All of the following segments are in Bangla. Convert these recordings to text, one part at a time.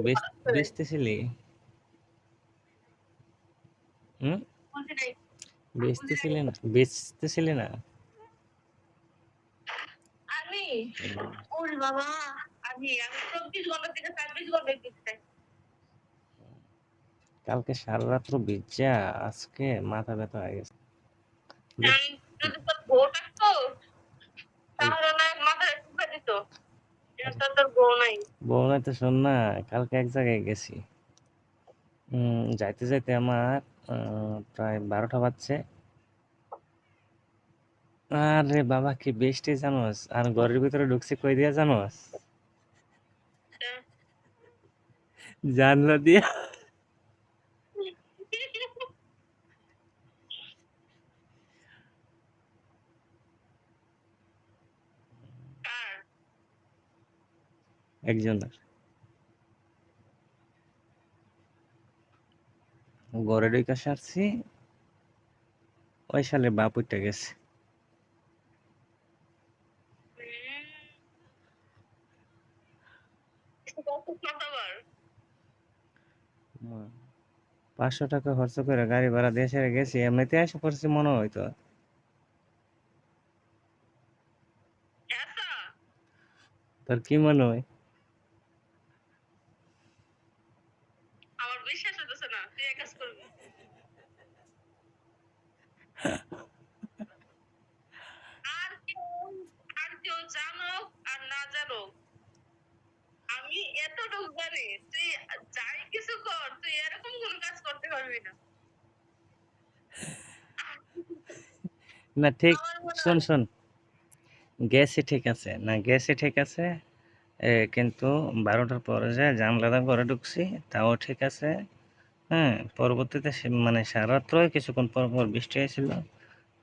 বেচ- বেচতেছিলি হুম? বেচতেছিলি না বেচতেছিলি না? আমি ওরে বাবা আমি আমি চব্বিশ ঘণ্টা থেকে ছাব্বিশ ঘণ্টা দিচ্ছি কালকে সারা রাত্র বিজ্জা আজকে মাথা ব্যথা হয়ে গেছে। আমি যদি তোর বউ থাকতো তাহলে ঢুকে দিত। বউ নাই। তো শোন না কালকে এক জায়গায় গেছি। যাইতে যাইতে আমার প্রায় বারোটা বাজছে। আরে বাবা কি বেস্টে জানোস? আর ঘরের ভিতরে ঢুকছি কই দিয়া জানোস? জানলা দিয়া কার? একজনের ঘরে ঢুকে সারছি ওই সালে বাপ উঠে গেছে। পাঁচশো টাকা খরচ করে গাড়ি ভাড়া দিয়ে সেরে গেছি এমনিতে এসে পড়ছি মনে হয় একা? তোর কি মনে হয় আমার বিশ্বাস হতেছে না তুই এক কাজ করবি আর আর কেউ জানো আর না জানো আমি এতটুকু জানি তুই যাই কিছু কর তুই এরকম কোনো কাজ করতে পারবি না। না ঠিক শোন শোন। গেছে ঠিক আছে। না গেছে ঠিক আছে। কিন্তু বারোটার পরে যে জানলাটা ঘরে ঢুকছি তাও ঠিক আছে। হ্যাঁ পরবর্তীতে মানে সারাত্রই কিছুক্ষণ পর পর বৃষ্টি হয়েছিল।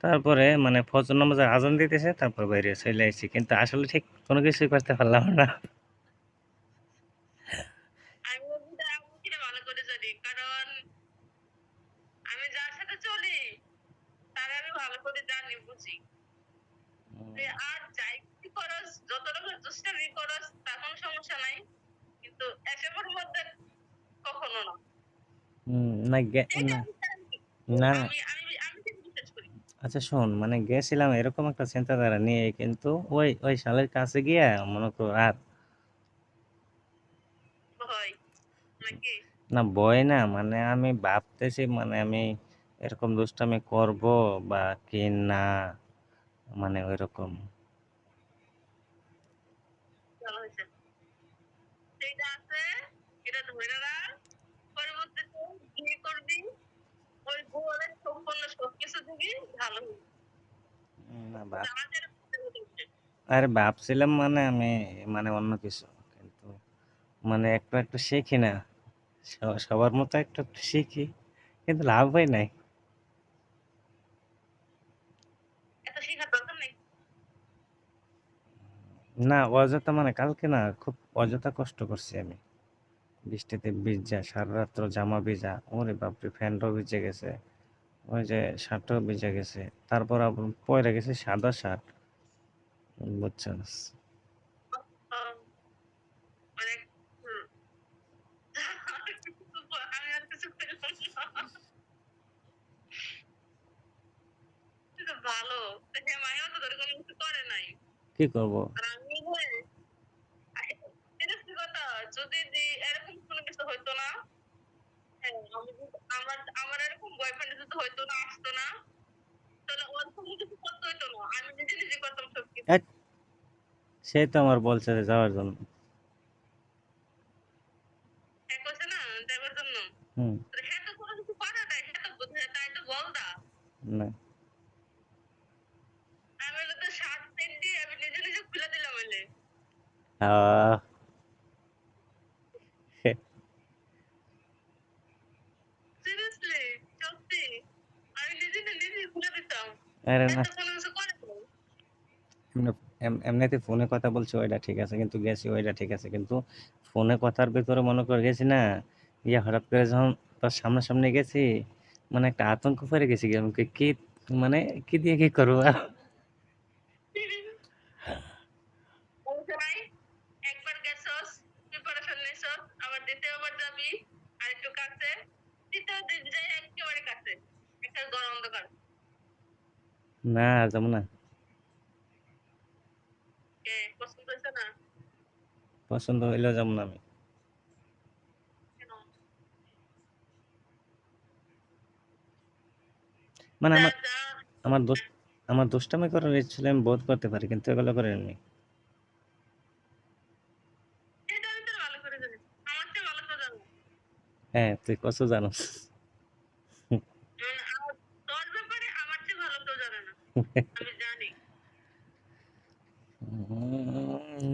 তারপরে মানে ফজর নামাজের আজান দিতেছে, তারপর বাইরে চলে আসছি। কিন্তু আসলে ঠিক কোনো কিছুই করতে পারলাম না। আর যত রকম সমস্যা নাই কিন্তু এসবের মধ্যে কখনো না হুম, না। না। না। আচ্ছা শোন মানে গেছিলাম এরকম একটা চিন্তাধারা নিয়ে কিন্তু ওই ওই শালের কাছে গিয়া মনে করো আর না ভয় না মানে আমি ভাবতেছি মানে আমি এরকম দুষ্টামি করব বা কি না মানে ওইরকম ভালো হয়েছে সেইটা আছে এটা ধরে রাখ পরবর্তীতে বিয়ে করবি ওই গোয়ালের ভালো আরে ভাবছিলাম মানে আমি মানে অন্য কিছু কিন্তু মানে একটু একটু শিখি না। সবার মতো একটু একটু শিখি কিন্তু লাভ হয় নেই? না অযথা মানে কালকে না খুব অযথা কষ্ট করছি আমি। বৃষ্টিতে ভিজা সারা রাত্র জামা ভিজা ওরে বাপরে ফ্যানটাও ভিজে গেছে। ওই যে শার্টটাও ভিজে গেছে। তারপর আবার পরে গেছে সাদা শার্ট বুঝছেন? কি মানে হুম। আমি আর কিছু বললাম না। কিন্তু ভালো সে মায়েও তো তোর কোনো কিছু করে নাই কি করব আর আমি হয়ে seriously কথা যদি যে- এরকম কোনো কিছু হইতো না হ্যাঁ, আমি যদি- আমার আমার এরকম বয়ফ্রেন্ড যদি হইতো না আসতো না। তাহলে ওর কোনো কিছু করতে হইতো না। আমি নিজে নিজে করতাম সব কিছু সে তো আমার বলছে যে যাওয়ার জন্য। হ্যাঁ হুম। হ্যাঁ হ্যাঁ বল না। আমি তো নিজে নিজে খুলে দিলাম হইলে আহ, সিরিয়াসলি সত্যি আমি নিজে না নিজে খুলে দিতাম আরে না। করে এমনিতে ফোনে কথা বলছি ওইটা ঠিক আছে কিন্তু গেছি ওইটা ঠিক আছে কিন্তু ফোনে কথার ভিতরে মনে করে গেছি না ইয়ে হঠাৎ করে যখন তার সামনাসামনি গেছি মানে একটা আতঙ্ক পড়ে গেছি কি কি মানে কি দিয়ে কি করব? কাছে তৃতীয় দিন যাই একেবারে কাছে একটা গরম অন্ধকার। না যাব না। পছন্দ হইলেও যাব না আমি। মানে আমার আমার দোষ আমার দোষটা আমি করার ইচ্ছে আমি বোধ করতে পারি কিন্তু এগুলো করে নি। জানি। জানো। হ্যাঁ তুই কত জানোস মানে আমার তোর ব্যাপারে আমার চেয়ে ভালো কেউ জানে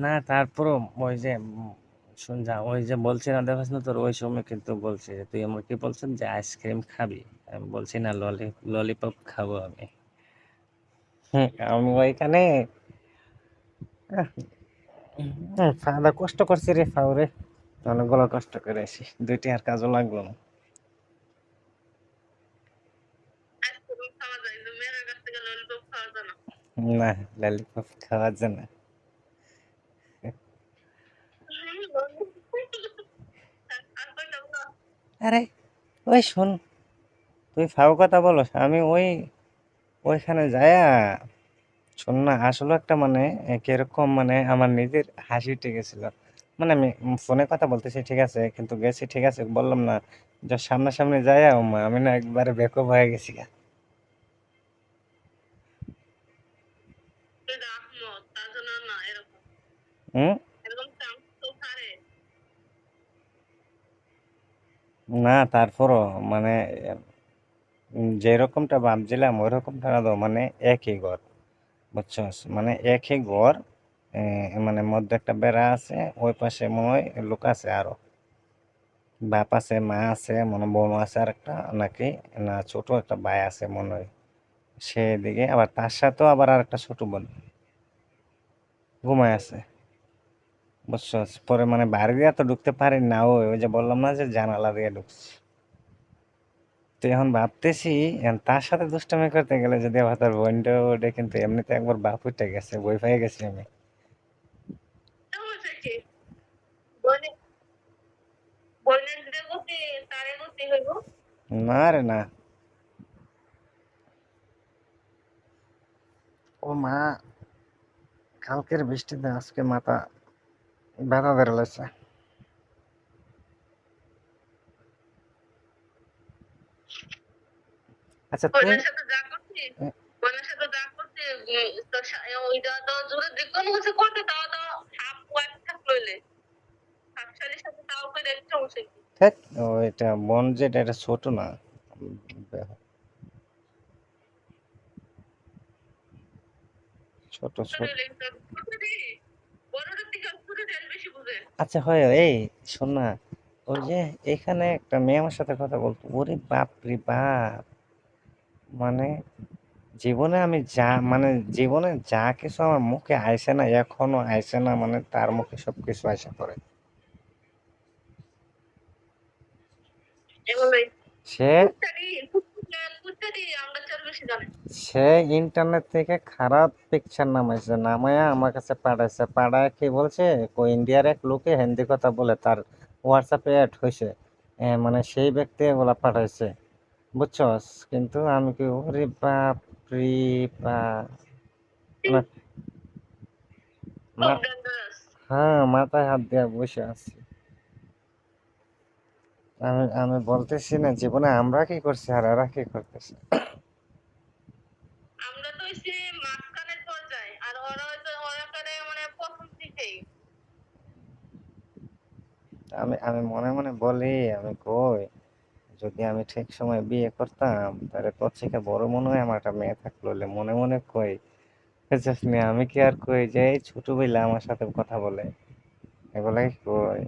না, তারপরও ওই যে শোন যা, ওই যে বলছি না, দেখাস না তোর, ওই সময় কিন্তু বলছি যে, তুই আমার কি বলছেন যে আইসক্রিম খাবি। আমি বলছি, না, ললি ললিপপ খাব আমি। আমি ওইখানে ফাদা কষ্ট করছি রে ফাউ রে অনেকগুলো কষ্ট করে আসি দুইটি আর কাজও লাগল না আইসক্রিম খাওয়া যায় কিন্তু মেয়ের কাছ থেকে ললিপপ খাওয়া যায় না, ললিপপ খাওয়া যায় না আর, ওই শোন, তুই ফাও কথা আমি ওই, ওইখানে যায়া শোন না, আসলে একটা মানে কীরকম মানে আমার নিজের হাসি উঠে গেছিল মানে আমি ফোনে কথা বলতেছি, ঠিক আছে, কিন্তু গেছি, ঠিক আছে, বললাম না, যে সামনাসামনি যায়া আমি না একবারে বেকব হয়ে গেছি গা। তুই আহমদ তার জন্য না এরকম ছাড়ে না, তারপরও মানে যেরকমটা ভাবছিলাম ওই রকমটা না তো মানে একই ঘর বুঝছস মানে একই ঘর মানে মধ্যে একটা বেড়া আছে, ওই পাশে মনে লোক আছে আরও। বাপ আছে, মা আছে, মনে বোন আছে আর একটা, নাকি? না, ছোট একটা ভাই আছে মনে হয়। সেদিকে আবার তার সাথেও আবার আর একটা ছোট বোন। ঘুমায় আছে। পরে মানে বাড়ি দিয়ে তো ঢুকতে পারি না ওই ওই যে বললাম না যে জানালা দিয়ে ঢুকছি। তো এখন ভাবতেছি তার সাথে দুষ্টামি করতে গেলে যদি আবার তার বোনটা ওটা কিন্তু এমনিতে একবার বাপ উঠে গেছে বই পেয়ে গেছি আমি। না রে না। ও মা কালকের বৃষ্টিতে আজকে মাথা ব্যথা বেরোলেছে আচ্ছা এটা বন যেটা এটা ছোট না। ছোট ছোট লইলে তো করতে দি বড়টার থেকে ছোট তেল বেশি বুঝে আচ্ছা হয় এই শোন না ওই যে এখানে একটা মেয়ে আমার সাথে কথা বলতো ওরে বাপ রে বাপ মানে জীবনে আমি যা মানে জীবনে যা কিছু আমার মুখে আইসে না এখনও আইসে না মানে তার মুখে সব কিছু আইসা পড়ে। সে সে ইন্টারনেট থেকে খারাপ পিকচার নামাইছে নামায়া আমার কাছে পাঠাইছে। পাঠায় কি বলছে? ইন্ডিয়ার এক লোকে হিন্দি কথা বলে তার হোয়াটসঅ্যাপে অ্যাড হয়েছে মানে সেই ব্যক্তি এগুলা পাঠাইছে। বুঝছস? কিন্তু আমি কি ওরে বাপ রে বাপ মা- হ্যাঁ মাথায় হাত দিয়ে বসে আছি। আমি আমি বলতেছি না জীবনে আমরা কি করছি আর এরা কি করতেছে? আমরা তো হইছি মাঝখানের পর্যায়ে আর ওরা হয়তো ওরা করে মানে প্রথম আমি আমি মনে মনে বলি আমি কই যদি আমি ঠিক সময় বিয়ে করতাম তাহলে তোর থেকে বড় মনে হয় আমার একটা মেয়ে থাকল বলে মনে মনে কই আমি কি আর কই যে এই ছোট বইলা আমার সাথে কথা বলে? এগুলাই কই?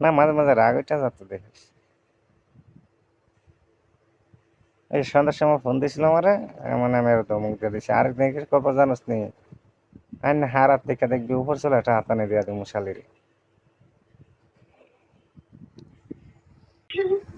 না মাঝে মাঝে রাগ ওইটা যাতো দেখিস এই সন্ধ্যার সময় ফোন দিয়েছিলাম আরে মানে আমি আরও ধমক দিয়ে দিয়েছি। আরেক দিন গল্প জানোস নি আইন হার হাত দেখে দেখবি উপর চলে একটা হাতানে দিয়ে দেবো মশালির